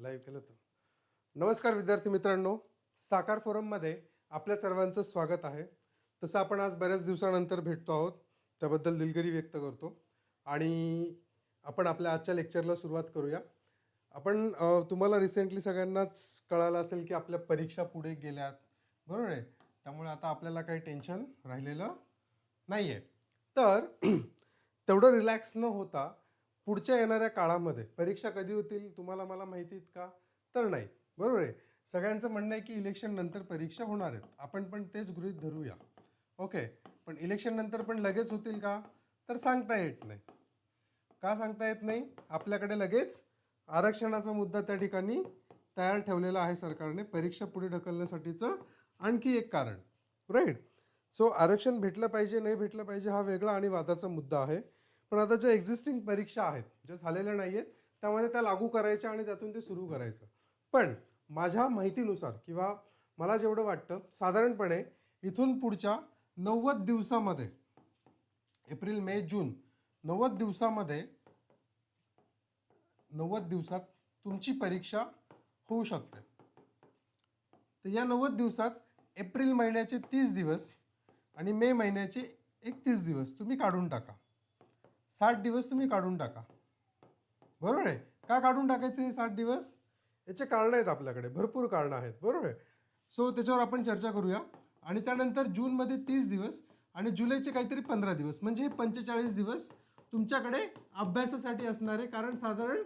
Live केलं तर. नमस्कार विद्यार्थी मित्रांनो. साकार फोरममध्ये आपल्या सर्वांचं स्वागत आहे. तसं आपण आज बऱ्याच दिवसानंतर भेटतो आहोत. त्याबद्दल दिलगिरी व्यक्त करतो. आणि आपण आपल्या आजच्या लेक्चरला सुरुवात करूया. आपण तुम्हाला रिसेंटली सगळ्यांनाच कळालं असेल की आपल्या परीक्षा पुढे गेल्यात. बरोबर आहे? त्यामुळे आता आपल्याला काही टेन्शन राहिलेलं नाही आहे तर तेवढं रिलॅक्स न होता पुढच्या येणाऱ्या काळामध्ये परीक्षा कधी होतील तुम्हाला मला माहिती का? तर नाही. बरोबर आहे? सगळ्यांचं म्हणणं आहे की इलेक्शन नंतर परीक्षा होणार आहेत. आपण पण तेच गृहीत धरूया. ओके पण इलेक्शन नंतर पण लगेच होतील का? तर सांगता येत नाही. का सांगता येत नाही? आपल्याकडे लगेच आरक्षणाचा मुद्दा त्या ठिकाणी तयार ठेवलेला आहे सरकारने. परीक्षा पुढे ढकलण्यासाठीचं आणखी एक कारण. राईट सो आरक्षण भेटलं पाहिजे नाही भेटलं पाहिजे हा वेगळा आणि वादाचा मुद्दा आहे. पण आता ज्या एक्झिस्टिंग परीक्षा आहेत ज्या झालेल्या नाही आहेत त्यामध्ये त्या लागू करायच्या आणि त्यातून ते सुरू करायचं. पण माझ्या माहितीनुसार किंवा मला जेवढं वाटतं साधारणपणे इथून पुढच्या नव्वद दिवसामध्ये एप्रिल मे जून नव्वद दिवसामध्ये नव्वद दिवसात तुमची परीक्षा होऊ शकते. तर या नव्वद दिवसात एप्रिल महिन्याचे तीस दिवस आणि मे महिन्याचे एकतीस दिवस तुम्ही काढून टाका. साठ दिवस तुम्ही काढून टाका. बरोबर आहे? का काढून टाकायचे हे साठ दिवस? याचे कारणं आहेत आपल्याकडे भरपूर कारणं आहेत बरोबर आहे? सो त्याच्यावर आपण चर्चा करूया. आणि त्यानंतर जूनमध्ये तीस दिवस आणि जुलैचे काहीतरी पंधरा दिवस. म्हणजे हे पंचेचाळीस दिवस तुमच्याकडे अभ्यासासाठी असणारे कारण साधारण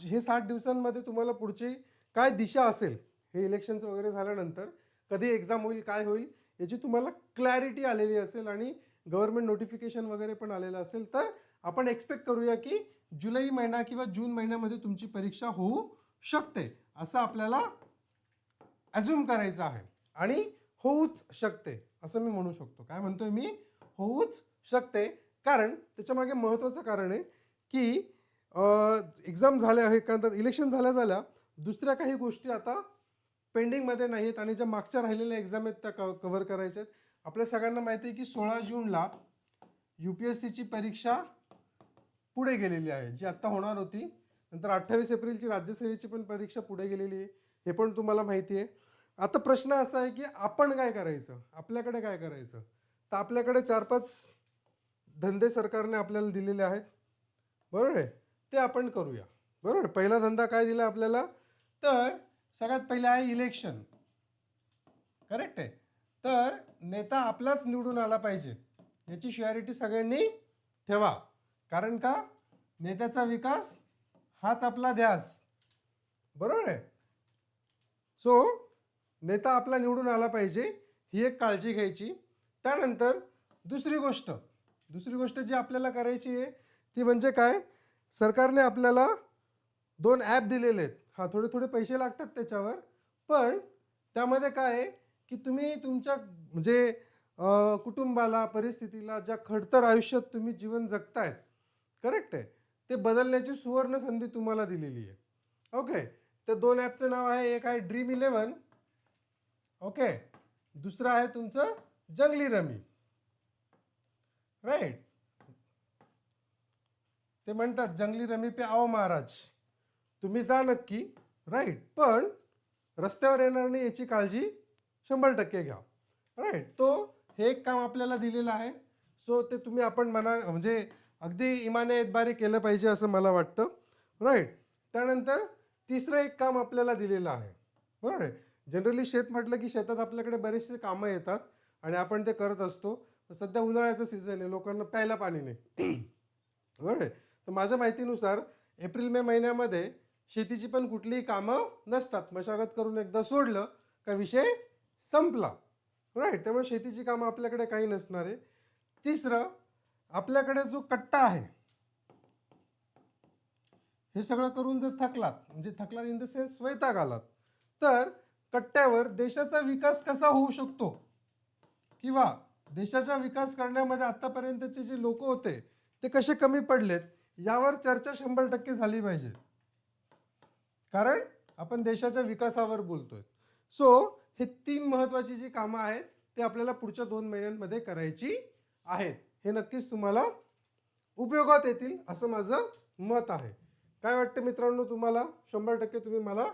हे साठ दिवसांमध्ये तुम्हाला पुढची काय दिशा असेल हे इलेक्शन्स वगैरे झाल्यानंतर कधी एक्झाम होईल काय होईल याची तुम्हाला क्लॅरिटी आलेली असेल आणि गव्हर्नमेंट नोटिफिकेशन वगैरे पण आलेलं असेल तर आपण एक्सपेक्ट करूया की जुलै महिना किंवा जून महिन्यामध्ये तुमची परीक्षा होऊ शकते असं आपल्याला अझ्युम करायचं आहे. आणि होऊच शकते असं मी म्हणू शकतो. काय म्हणतोय मी? होऊच शकते. कारण त्याच्यामागे महत्त्वाचं कारण आहे की एक्झाम झाल्या आहे कारण इलेक्शन झाल्या झाल्या दुसऱ्या काही गोष्टी आता पेंडिंगमध्ये नाही आहेत आणि ज्या मागच्या राहिलेल्या एक्झाम आहेत त्या क कव्हर करायच्या आहेत. आपल्या सगळ्यांना माहिती आहे की सोळा जूनला यू पी एस सीची परीक्षा पुढे गेलेली आहे जी आत्ता होणार होती. नंतर अठ्ठावीस एप्रिलची राज्यसेवेची पण परीक्षा पुढे गेलेली आहे हे पण तुम्हाला माहिती आहे. आता प्रश्न असा आहे की आपण काय करायचं? आपल्याकडे काय करायचं? तर आपल्याकडे चार पाच धंदे सरकारने आपल्याला दिलेले आहेत. बरोबर आहे? ते आपण करूया. बरोबर पहिला धंदा काय दिला आपल्याला? तर सगळ्यात पहिले आहे इलेक्शन. करेक्ट आहे? तर नेता आपलाच निवडून आला पाहिजे. याची शुअरिटी सगळ्यांनी ठेवा. कारण का? नेत्याचा विकास हाच आपला ध्यास. बरोबर आहे? सो नेता आपला निवडून आला पाहिजे ही एक काळजी घ्यायची. त्यानंतर दुसरी गोष्ट. दुसरी गोष्ट जी आपल्याला करायची आहे ती म्हणजे काय? सरकारने आपल्याला दोन ॲप दिलेले आहेत. हा थोडे थोडे पैसे लागतात त्याच्यावर. पण त्यामध्ये काय आहे? की तुम्ही तुमच्या म्हणजे कुटुंबाला परिस्थितीला ज्या खडतर आयुष्यात तुम्ही जीवन जगतायत करेक्ट आहे. ते बदलण्याची सुवर्ण संधी तुम्हाला दिलेली आहे. ओके तर दोन ॲपचं नाव आहे एक आहे ड्रीम इलेवन ओके दुसरं आहे तुमचं जंगली रमी. राईट ते म्हणतात जंगली रमी पे आओ महाराज. तुम्ही जा नक्की. राईट पण रस्त्यावर येणार नाही याची काळजी शंभर टक्के घ्या. राईट तो हे एक काम आपल्याला दिलेलं आहे. सो ते तुम्ही आपण मना म्हणजे अगदी इमाने एतबारी केलं पाहिजे असं मला वाटतं. राईट त्यानंतर तिसरं एक काम आपल्याला दिलेलं आहे. बरोबर आहे जनरली शेत म्हटलं की शेतात आपल्याकडे बरेचसे कामं येतात आणि आपण ते करत असतो. सध्या उन्हाळ्याचं सीझन आहे. लोकांना प्यायला पाणी नाही. बरोबर आहे तर माझ्या माहितीनुसार एप्रिल मे महिन्यामध्ये शेतीची पण कुठलीही कामं नसतात. मशागत करून एकदा सोडलं का विषय संपला. राईट त्यामुळे शेतीची कामं आपल्याकडे काही नसणार आहे. तिसरं आपल्याकडे जो कट्टा आहे हे सगळं करून जर थकलात म्हणजे थकलात इन द सेन्स वैताग आलात तर कट्ट्यावर देशाचा विकास कसा होऊ शकतो? किंवा देशाचा विकास करण्यामध्ये आत्तापर्यंतचे जे लोक होते ते कसे कमी पडलेत? यावर चर्चा शंभर टक्के झाली पाहिजे. कारण आपण देशाच्या विकासावर बोलतोय. सो हे तीन महत्त्वाची जी कामं आहेत ते आपल्याला पुढच्या दोन महिन्यांमध्ये करायची आहेत. हे नक्कीच तुम्हाला उपयोगात येतील असं माझं मत आहे. काय वाटतं मित्रांनो तुम्हाला? शंभर टक्के तुम्ही मला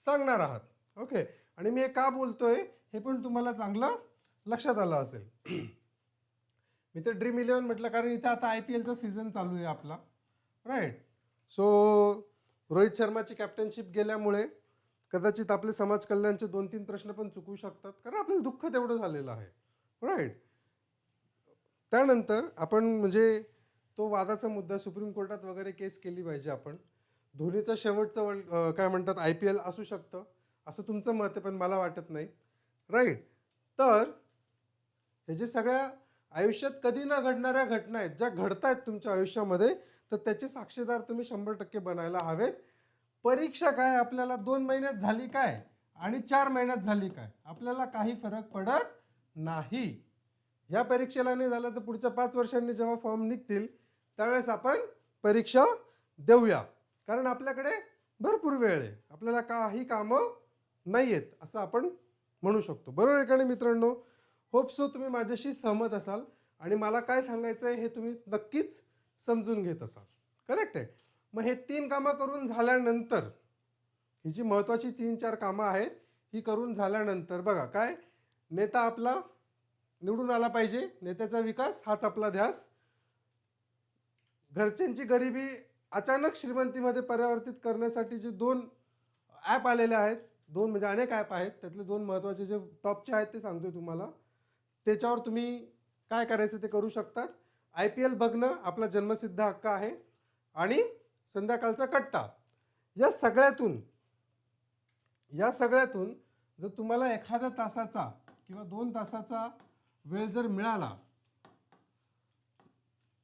सांगणार आहात. ओके? आणि मी हे का बोलतोय हे पण तुम्हाला चांगलं लक्षात आलं असेल. मी तर ड्रीम इलेवन म्हटलं कारण इथे आता आय पी एलचा सीझन चालू आहे आपला. राईट सो रोहित शर्माची कॅप्टनशिप गेल्यामुळे कदाचित आपले समाज कल्याणचे दोन तीन प्रश्न पण चुकू शकतात कारण आपल्याला दुःख तेवढं झालेलं आहे. राईट त्यानंतर आपण म्हणजे तो वादाचा मुद्दा सुप्रीम कोर्टात वगैरे केस केली पाहिजे आपण. धोनीचं शेवटचं वर्ल्ड काय म्हणतात आय पी एल असू शकतं. असं तुमचं मत आहे पण मला वाटत नाही. राईट तर हे जे सगळ्या आयुष्यात कधी न घडणाऱ्या घटना आहेत ज्या घडत आहेत तुमच्या आयुष्यामध्ये तर त्याचे साक्षीदार तुम्ही शंभर टक्के बनायला हवेत. परीक्षा काय? आपल्याला दोन महिन्यात झाली काय? आणि चार महिन्यात झाली काय? आपल्याला काही फरक पडत नाही. या परीक्षेला नाही झालं तर पुढच्या पाच वर्षांनी जेव्हा फॉर्म निघतील त्यावेळेस आपण परीक्षा देऊया. कारण आपल्याकडे भरपूर वेळ आहे. आपल्याला काही कामं नाही आहेत असं आपण म्हणू शकतो. बरोबर आहे का मित्रांनो? होप सो तुम्ही माझ्याशी सहमत असाल. आणि मला काय सांगायचं आहे हे तुम्ही नक्कीच समजून घेत असाल. करेक्ट आहे? मग हे तीन कामं करून झाल्यानंतर ही जी महत्त्वाची तीन चार कामं आहेत ही करून झाल्यानंतर बघा काय? नेता आपला निवडून आला पाहिजे. नेत्याचा विकास हाच आपला ध्यास. घरच्यांची गरिबी अचानक श्रीमंतीमध्ये परिवर्तित करण्यासाठी जे दोन ॲप आलेले आहेत दोन म्हणजे अनेक ॲप आहेत त्यातले दोन महत्त्वाचे जे टॉपचे आहेत ते सांगतोय तुम्हाला. त्याच्यावर तुम्ही काय करायचं ते करू शकतात. आय पी एल बघणं आपला जन्मसिद्ध हक्क आहे. आणि संध्याकाळचा कट्टा. या सगळ्यातून या सगळ्यातून जर तुम्हाला एखाद्या तासाचा किंवा दोन तासाचा वेळ जर मिळाला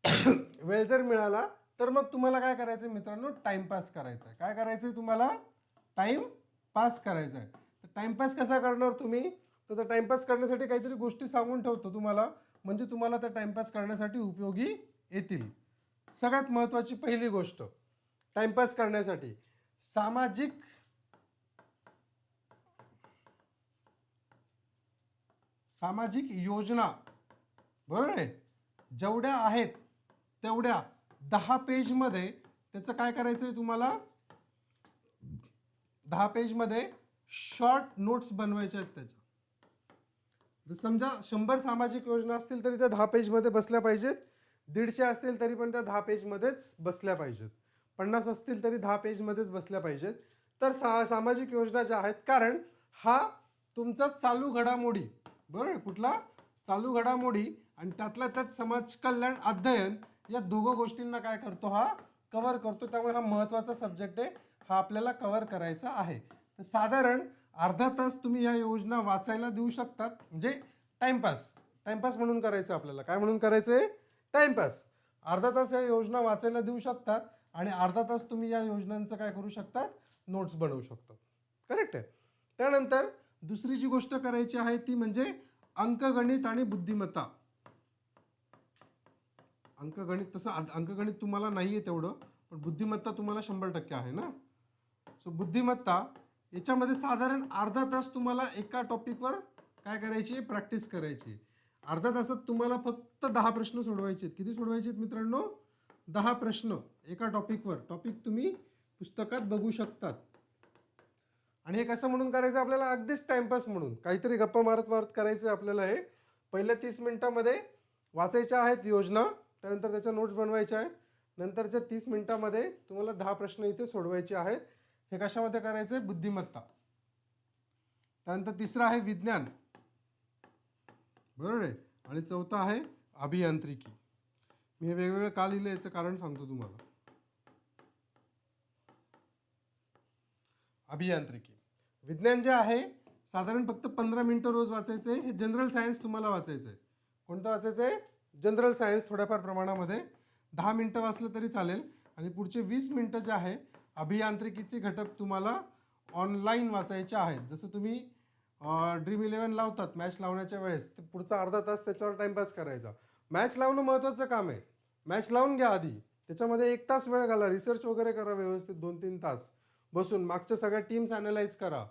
वेळ जर मिळाला तर मग तुम्हाला काय करायचं मित्रांनो? टाइमपास करायचा आहे काय करायचं आहे तुम्हाला? टाइम पास करायचा आहे तर टाइमपास कसा करणार तुम्ही? तर त्या टाइमपास करण्यासाठी काहीतरी गोष्टी सांगून ठेवतो तुम्हाला. म्हणजे तुम्हाला त्या टाइमपास करण्यासाठी उपयोगी येतील. सगळ्यात महत्त्वाची पहिली गोष्ट टाइमपास करण्यासाठी सामाजिक सामाजिक योजना बरोबर आहे? जेवढ्या आहेत तेवढ्या दहा पेजमध्ये त्याचं काय करायचं आहे तुम्हाला? दहा पेजमध्ये शॉर्ट नोट्स बनवायच्या आहेत त्याच्या. जर समजा शंभर सामाजिक योजना असतील तरी त्या दहा पेजमध्ये बसल्या पाहिजेत. दीडशे असतील तरी पण त्या दहा पेजमध्येच बसल्या पाहिजेत. पन्नास असतील तरी दहा पेजमध्येच बसल्या पाहिजेत. तर सा सामाजिक योजना ज्या आहेत कारण हा तुमचा चालू घडामोडी बरोबर कुठला? चालू घडामोडी आणि त्यातल्या त्यात समाज कल्याण अध्ययन या दोघं गोष्टींना काय करतो हा? कवर करतो. त्यामुळे हा महत्त्वाचा सब्जेक्ट आहे. हा आपल्याला कवर करायचा आहे. तर साधारण अर्धा तास तुम्ही या योजना वाचायला देऊ शकतात. म्हणजे टाइमपास टाइमपास म्हणून करायचं आपल्याला. काय म्हणून करायचं आहे टाइमपास अर्धा तास या योजना वाचायला देऊ शकतात. आणि अर्धा तास तुम्ही या योजनांचं काय करू शकतात? नोट्स बनवू शकतात. करेक्ट आहे. त्यानंतर दुसरी जी गोष्ट करायची आहे ती म्हणजे अंकगणित आणि बुद्धिमत्ता. अंकगणित तसं अंकगणित तुम्हाला नाही आहे तेवढं पण बुद्धिमत्ता तुम्हाला शंभर टक्के आहे ना? सो बुद्धिमत्ता याच्यामध्ये साधारण अर्धा तास तुम्हाला एका टॉपिकवर काय करायची आहे? प्रॅक्टिस करायची आहे. अर्धा तासात तुम्हाला फक्त दहा प्रश्न सोडवायचे आहेत. किती सोडवायचे आहेत मित्रांनो? दहा प्रश्न एका टॉपिकवर. टॉपिक तुम्ही पुस्तकात बघू शकतात. आणि हे कसं म्हणून करायचं आपल्याला अगदीच टाइमपास म्हणून. काहीतरी गप्पा मारत मारत करायचं आहे आपल्याला हे. पहिल्या तीस मिनिटामध्ये वाचायच्या आहेत योजना त्यानंतर त्याच्या नोट्स बनवायच्या आहेत. नंतरच्या तीस मिनिटामध्ये तुम्हाला दहा प्रश्न इथे सोडवायचे आहेत. हे कशामध्ये करायचं आहे? बुद्धिमत्ता. त्यानंतर तिसरं आहे विज्ञान. बरोबर आहे? आणि चौथा आहे अभियांत्रिकी. मी हे वेगवेगळं का लिहिलं याचं कारण सांगतो तुम्हाला. अभियांत्रिकी. विज्ञान जे आहे साधारण फक्त पंधरा मिनटं रोज वाचायचं आहे हे जनरल सायन्स तुम्हाला वाचायचं आहे कोणतं वाचायचं आहे जनरल सायन्स थोड्याफार प्रमाणामध्ये. दहा मिनटं वाचलं तरी चालेल. आणि पुढचे वीस मिनटं जे आहे अभियांत्रिकीचे घटक तुम्हाला ऑनलाईन वाचायचे आहेत. जसं तुम्ही ड्रीम इलेवन लावतात मॅच लावण्याच्या वेळेस. पुढचा अर्धा तास त्याच्यावर टाइमपास करायचा. मॅच लावणं महत्त्वाचं काम आहे. मॅच लावून घ्या आधी. त्याच्यामध्ये एक तास वेळ घाला. रिसर्च वगैरे करा व्यवस्थित दोन तीन तास. बसून मागच्या सगळ्या टीम्स अनालाइज करा.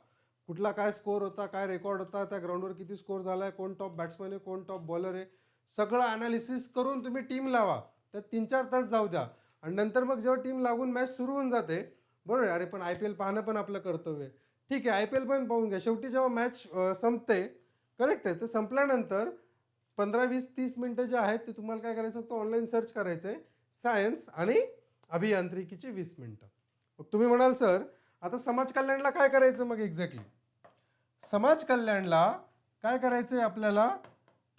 कुठला काय स्कोर होता काय रेकॉर्ड होता त्या ग्राउंडवर किती स्कोर झाला आहे कोण टॉप बॅट्समन आहे कोण टॉप बॉलर आहे. सगळं अनालिसिस करून तुम्ही टीम लावा. त्यात तीन चार तास जाऊ द्या. आणि नंतर मग जेव्हा टीम लागून मॅच सुरू होऊन जाते बरोबर अरे पण आय पी एल पाहणं पण आपलं कर्तव्य ठीक आहे आय पी एल पण पाहून घ्या. शेवटी जेव्हा मॅच संपते करेक्ट आहे. ते संपल्यानंतर पंधरा वीस तीस मिनटं जे आहेत ते तुम्हाला काय करायचं फक्त ऑनलाईन सर्च करायचं आहे सायन्स आणि अभियांत्रिकीची वीस मिनटं. मग तुम्ही म्हणाल सर आता समाज कल्याणला काय करायचं मग एक्झॅक्टली समाज कल्याणला काय करायचं आहे आपल्याला?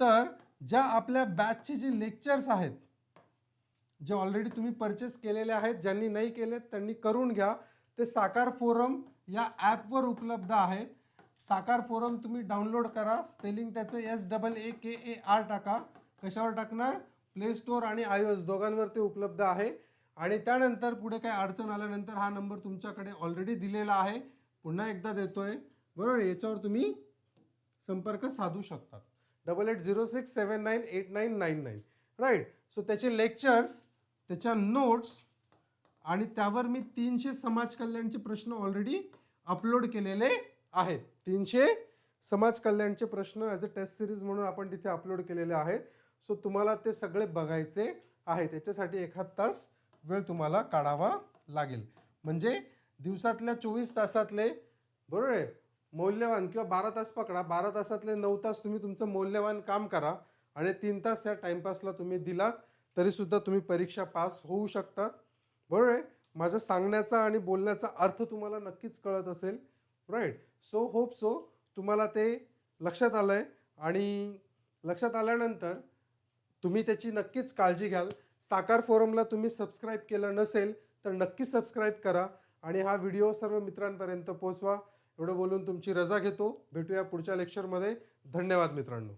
तर ज्या आपल्या बॅचचे जे लेक्चर्स आहेत जे ऑलरेडी तुम्ही परचेस केलेले आहेत ज्यांनी नाही केलेत त्यांनी करून घ्या. ते साकार फोरम या ॲपवर उपलब्ध आहेत. साकार फोरम तुम्ही डाउनलोड करा. स्पेलिंग त्याचं S double A K A R टाका. कशावर टाकणार? प्ले स्टोअर आणि आय ओ एस दोघांवर ते उपलब्ध आहे. आणि त्यानंतर पुढे काय अडचण आल्यानंतर हा नंबर तुमच्याकडे ऑलरेडी दिलेला आहे. पुन्हा एकदा देतोय. बरोबर? याच्यावर तुम्ही संपर्क साधू शकतात. Double eight zero six seven nine eight nine nine nine right so त्याचे लेक्चर्स त्याच्या नोट्स आणि त्यावर मी तीनशे समाज कल्याणचे प्रश्न ऑलरेडी अपलोड केलेले आहेत. तीनशे समाज कल्याणचे प्रश्न ॲज अ टेस्ट सिरीज म्हणून आपण तिथे अपलोड केलेले आहेत. सो तुम्हाला ते सगळे बघायचे आहे त्याच्यासाठी एखाद तास वेळ तुम्हाला काढावा लागेल. म्हणजे दिवसातल्या चोवीस तासातले बरोबर आहे? मौल्यवान किंवा बारा तास पकडा. बारा तासातले नऊ तास तुम्ही तुमचं मौल्यवान काम करा आणि तीन तास या टाईमपासला तुम्ही दिलात तरीसुद्धा तुम्ही परीक्षा पास होऊ शकतात. बरोबर आहे? माझं सांगण्याचा आणि बोलण्याचा अर्थ तुम्हाला नक्कीच कळत असेल. राईट सो होप सो तुम्हाला ते लक्षात आलं आहे आणि लक्षात आल्यानंतर तुम्ही त्याची नक्कीच काळजी घ्याल. साकार फोरमला तुम्ही सबस्क्राईब केलं नसेल तर नक्कीच सबस्क्राईब करा. आणि हा व्हिडिओ सर्व मित्रांपर्यंत पोहोचवा. एवढं बोलून तुमची रजा घेतो. भेटूया पुढच्या लेक्चरमध्ये धन्यवाद मित्रांनो.